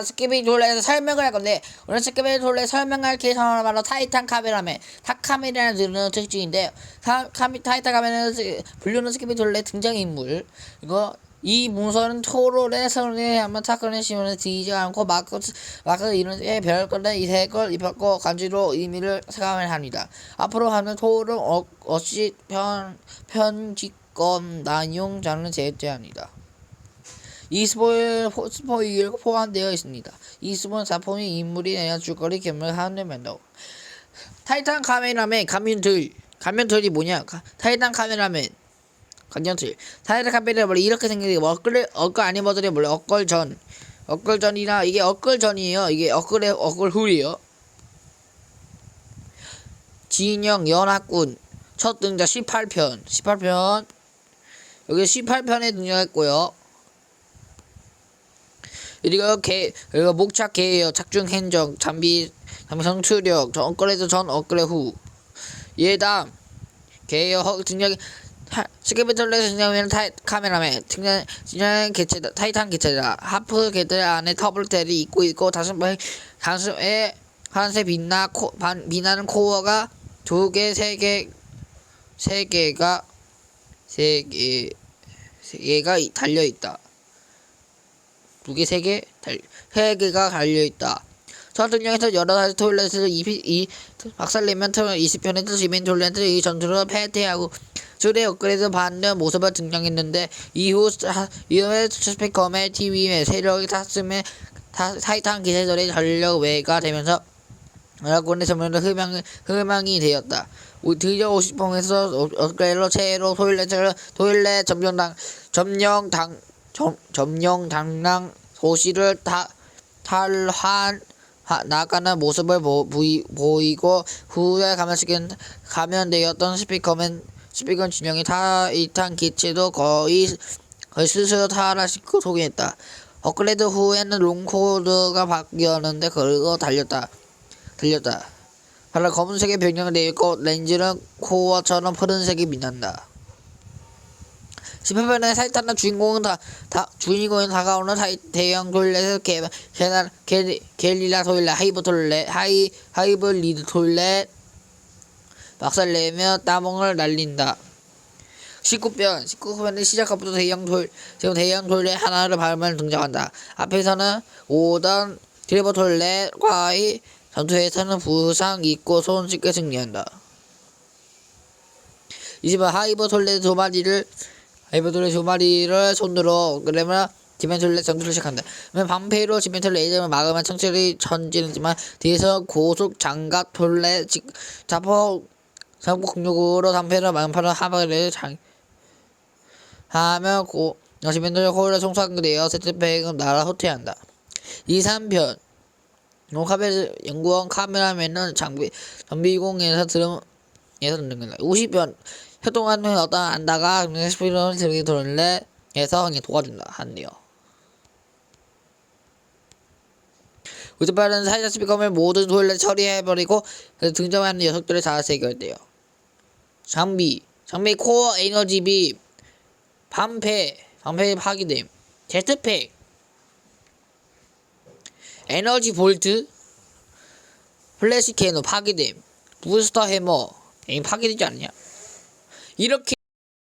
스키비 돌레에서 설명을 할 건데 오늘 스키비 돌레 설명할 기사는 바로 타이탄 카메라맨 타카메라는 특징인데요. 타, 카미, 타이탄 카메라는 분류는 스키비 돌레 등장인물 이거 이 문서는 토론의 선에 한번 타크는 시면을 뒤지지 않고 마크 마크 이런 별 건데 이세 걸 입혔고 간지로 의미를 생각을 합니다. 앞으로 하는 토론 어, 어시 편 편집권 난용 자는 제재합니다. 이스포일 스포일 포함되어 있습니다. 이스포는 자본이 인물이 내야 줄거리 겸을 하는 면도. 타이탄 카메라맨 가면들 가면들이 뭐냐? 가- 타이탄 카메라맨 가면들 타이탄 카메라 원래 이렇게 생기는 게 엇걸 엇걸 아니머들이 원래 엇걸전 엇걸전이나 이게 엇걸전이에요. 이게 엇걸의 엇걸훌이에요. 진영 연합군 첫 등장 18편 18편 여기 18편에 등장했고요. 그리고 개 그리고 목착 개요. 작중 행정 장비 장비 성추력 전 업그레이드 전 업그레이드 후. 예담 개요 허 등장 스케베톨레 등장하면 타 카메라맨 등장 등장 개체다 타이탄 개체다. 하프 개체 안에 터블텔이 입고 있고 가슴에 가슴에 한색 빛나 코 반, 빛나는 코어가 두개세개세 개가 세개세 개가 달려 있다. 두 개, 세 개, 달, 세 개가 달려 있다. 첫 등장에서 여러 가지 이 박살내면 20편에서 지멘 토일렛을 이 전투로 패퇴하고 줄에 업그레이드 받는 모습을 등장했는데 이후 사- 이후에 스피커맨 TV에 세력이 탔음에 타, 타이탄 기세들의 전력 외가 되면서 여러분의 전면으로 흠양, 흠양이 되었다. 우- 드디어 50봉에서 업그레이드로 최애로 토일렛을 토일렛 점령당 점령당 점, 점령 당랑 도시를 타, 탈환 하, 나가는 모습을 보, 보이, 보이 고 후에 감염시킨 감염되었던 스피커맨 스피커 진영이 타이탄 기체도 거의 스스로 탈환시키고 소개했다. 업그레이드 후에는 롱코드가 바뀌었는데 그리고 달렸다. 달렸다. 바로 검은색의 변경이 되어 있고 렌즈는 코어처럼 푸른색이 빛난다. 18편의 타이탄의 주인공은 다, 다 주인공은 다가오는 타이, 대형 돌렛의 개, 개날, 개, 겔리라 돌렛, 하이브 돌렛, 하이, 하이브 리드 돌렛, 박살내며 따봉을 날린다. 19편, 19편의 시작부터 대형 돌, 지금 대형 돌렛 하나를 밟으면 등장한다. 앞에서는 5던 드리버 돌렛과의 전투에서는 부상 입고 손쉽게 승리한다. 20번 하이브 돌렛 두 마리를 하이브 돌렛 두 마리를 손으로 그러면 디멘톨렛 전투를 시작한다. 그러면 방패로 디멘톨렛 레이저를 막으면 청철이 전진하지만 뒤에서 고속 장갑 돌렛 직 자폭 자폭 공격으로 단패로 만파로 하바를 장 하면 고 디멘톨렛 코일을 송상되어 세트팩은 나라 호퇴한다. 2, 3편 농카베 연구원 카메라맨은 장비 정비공에서 들음 에서 듣는다. 50편 협동하는 어떤 안다가 스피드를 들게 돌래에서 그냥 도와준다 한대요. 58은 사이다 스피커를 모든 돌래 처리해버리고 등장하는 녀석들을 다 해결돼요. 장비 장비 코어 에너지비 방패 방패 파기됨 제트팩 에너지 볼트 플래시 캐노 파괴됨 부스터 해머 에임 파괴되지 않냐 이렇게